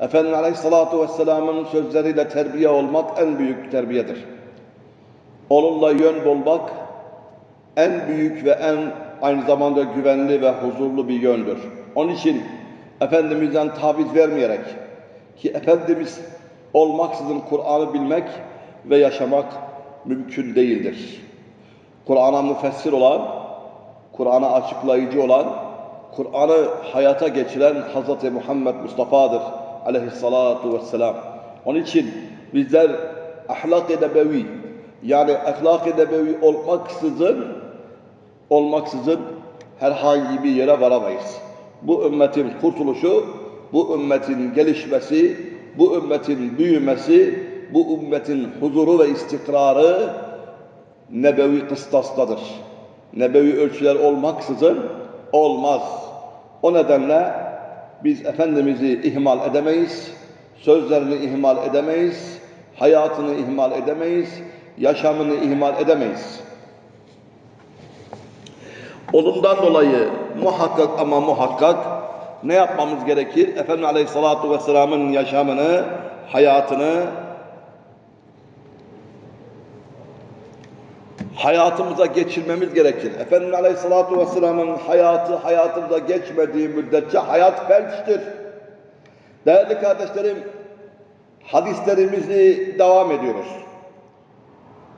Efendimiz Aleyhisselatü Vesselam'ın sözleriyle terbiye olmak en büyük terbiyedir. Onunla yön bulmak en büyük ve en aynı zamanda güvenli ve huzurlu bir yöndür. Onun için Efendimiz'den taviz vermeyerek ki Efendimiz olmaksızın Kur'an'ı bilmek ve yaşamak mümkün değildir. Kur'an'a müfessir olan, Kur'an'a açıklayıcı olan, Kur'an'ı hayata geçiren Hz. Muhammed Mustafa'dır aleyhissalatu vesselam. Onun için bizler ahlak-ı nebevi yani ahlak-ı nebevi olmaksızın olmaksızın herhangi bir yere varamayız. Bu ümmetin kurtuluşu, bu ümmetin gelişmesi, bu ümmetin büyümesi, bu ümmetin huzuru ve istikrarı nebevi kıstastadır. Nebevi ölçüler olmaksızın olmaz. O nedenle biz Efendimiz'i ihmal edemeyiz, sözlerini ihmal edemeyiz, hayatını ihmal edemeyiz, yaşamını ihmal edemeyiz. Onundan dolayı muhakkak ama muhakkak ne yapmamız gerekir? Efendimiz Aleyhisselatü Vesselam'ın yaşamını, hayatını hayatımıza geçirmemiz gerekir. Efendimiz Aleyhisselatü Vesselam'ın hayatı hayatımıza geçmediği müddetçe hayat felçtir. Değerli kardeşlerim, hadislerimizi devam ediyoruz.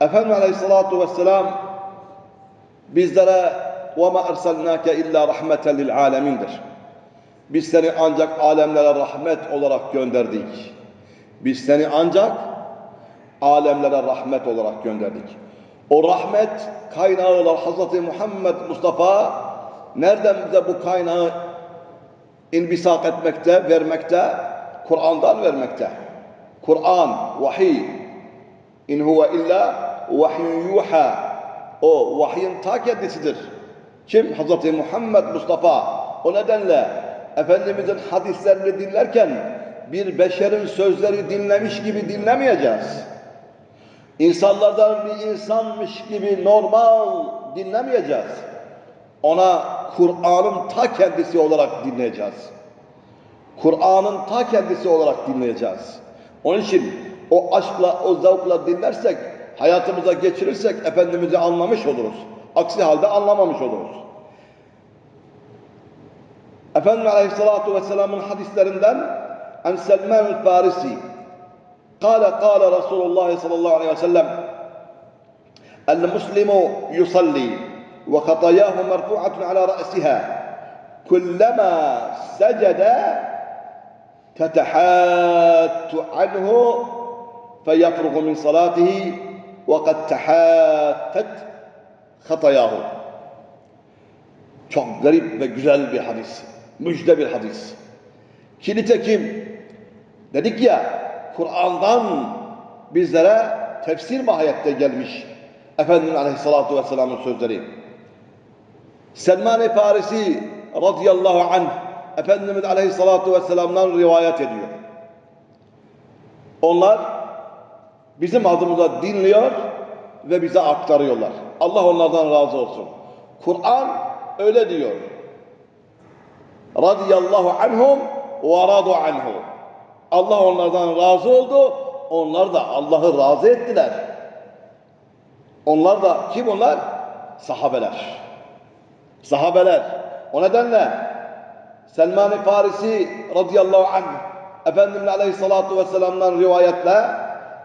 Efendimiz Aleyhisselatü Vesselam bizlere وَمَا اَرْسَلْنَاكَ اِلَّا رَحْمَةً لِلْعَالَمِينَdir. Biz seni ancak alemlere rahmet olarak gönderdik. Biz seni ancak alemlere rahmet olarak gönderdik. O rahmet kaynağı olan Hz. Muhammed Mustafa nereden bize bu kaynağı inbisak etmekte, vermekte? Kur'an'dan vermekte. Kur'an, vahiy. İn huve illa vahyun yuha. O vahyin ta kendisidir. Kim? Hz. Muhammed Mustafa. O nedenle Efendimizin hadislerini dinlerken bir beşerin sözleri dinlemiş gibi dinlemeyeceğiz. İnsanlardan bir insanmış gibi normal dinlemeyeceğiz. Ona Kur'an'ın ta kendisi olarak dinleyeceğiz. Kur'an'ın ta kendisi olarak dinleyeceğiz. Onun için o aşkla, o zavkla dinlersek, hayatımıza geçirirsek Efendimiz'i anlamış oluruz. Aksi halde anlamamış oluruz. Efendimiz Aleyhisselatü Vesselam'ın hadislerinden En Selman Farisi قال قال رسول الله صلى الله عليه وسلم المسلم يصلي وخطاياه مرفوعة على رأسها كلما سجد تتحات عنه فيفرغ من صلاته وقد تحاتت خطاياه Çok garip ve güzel bir hadis. Müjde bir hadis. Ki nitekim dedik ya Kur'an'dan bizlere tefsir mahiyette gelmiş Efendimiz Aleyhisselatü Vesselam'ın sözleri. Selman-ı Farisi radıyallahu anh Efendimiz Aleyhisselatü Vesselam'dan rivayet ediyor. Onlar bizim adımıza dinliyor ve bize aktarıyorlar. Allah onlardan razı olsun. Kur'an öyle diyor. Radiyallahu anhum ve radu anhu. Allah onlardan razı oldu. Onlar da Allah'ı razı ettiler. Onlar da kim onlar? Sahabeler. Sahabeler. O nedenle Selman-ı Farisi radıyallahu anh Efendimiz Aleyhisselatü Vesselam'dan rivayetle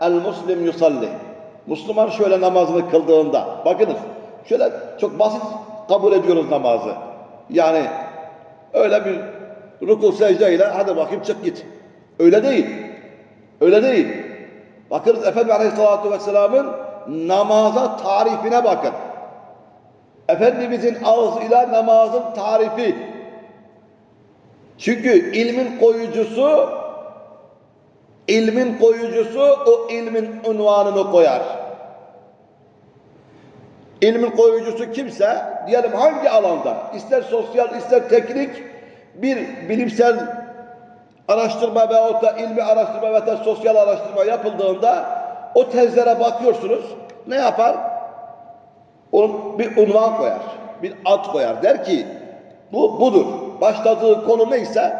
El Muslim yusalli. Müslüman şöyle namazını kıldığında bakınız şöyle çok basit kabul ediyoruz namazı. Yani öyle bir ruku secdeyle hadi bakayım çık git. Öyle değil. Öyle değil. Bakınız Efendimiz Aleyhisselatü Vesselam'ın namaza tarifine bakın. Efendimizin ağzıyla namazın tarifi. Çünkü ilmin koyucusu ilmin koyucusu o ilmin unvanını koyar. İlmin koyucusu kimse diyelim hangi alanda ister sosyal ister teknik bir bilimsel araştırma ve da ilmi araştırma ve da sosyal araştırma yapıldığında o tezlere bakıyorsunuz. Ne yapar? Onun bir unvan koyar. Bir ad koyar. Der ki bu budur. Başladığı konu neyse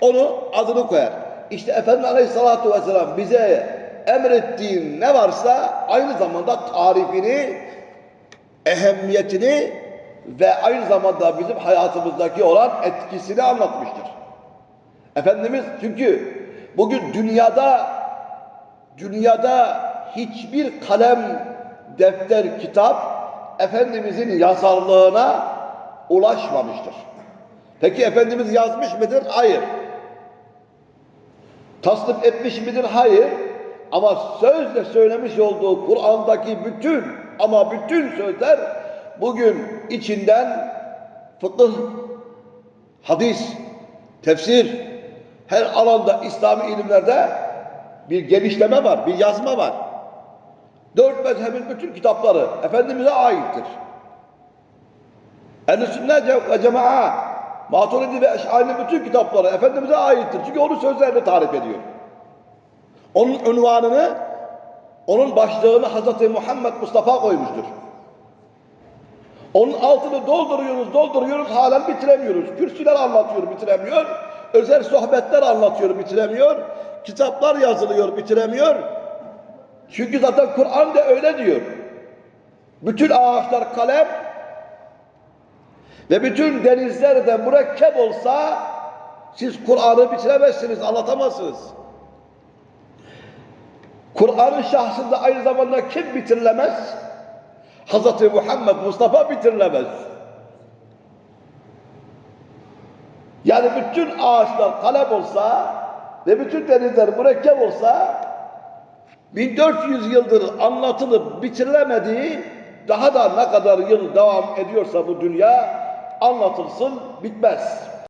onu adını koyar. işte Efendimiz Aleyhisselatü Vesselam bize emrettiği ne varsa aynı zamanda tarifini, ehemmiyetini ve aynı zamanda bizim hayatımızdaki olan etkisini anlatmıştır. Efendimiz çünkü bugün dünyada dünyada hiçbir kalem, defter, kitap Efendimizin yazarlığına ulaşmamıştır. Peki Efendimiz yazmış mıdır? Hayır. Tasnif etmiş midir? Hayır. Ama sözle söylemiş olduğu Kur'an'daki bütün ama bütün sözler bugün içinden fıkıh, hadis, tefsir, her alanda İslami ilimlerde bir genişleme var, bir yazma var. Dört mezhebin bütün kitapları Efendimiz'e aittir. Ehl-i sünnet ve cema'a, Maturidi ve Eş'ari'nin bütün kitapları Efendimiz'e aittir. Çünkü onun sözlerini tarif ediyor. Onun unvanını, onun başlığını Hazreti Muhammed Mustafa koymuştur. Onun altını dolduruyoruz, dolduruyoruz, halen bitiremiyoruz. Kürsüler anlatıyor, bitiremiyor. Özel sohbetler anlatıyor, bitiremiyor. Kitaplar yazılıyor, bitiremiyor. Çünkü zaten Kur'an da öyle diyor. Bütün ağaçlar kalem ve bütün denizler de mürekkep olsa siz Kur'an'ı bitiremezsiniz, anlatamazsınız. Kur'an'ın şahsında aynı zamanda kim bitirilemez? Hazreti Muhammed Mustafa bitirilemez. Yani bütün ağaçlar kalem olsa ve bütün denizler mürekkep olsa 1400 yıldır anlatılıp bitirilemediği daha da ne kadar yıl devam ediyorsa bu dünya anlatılsın bitmez.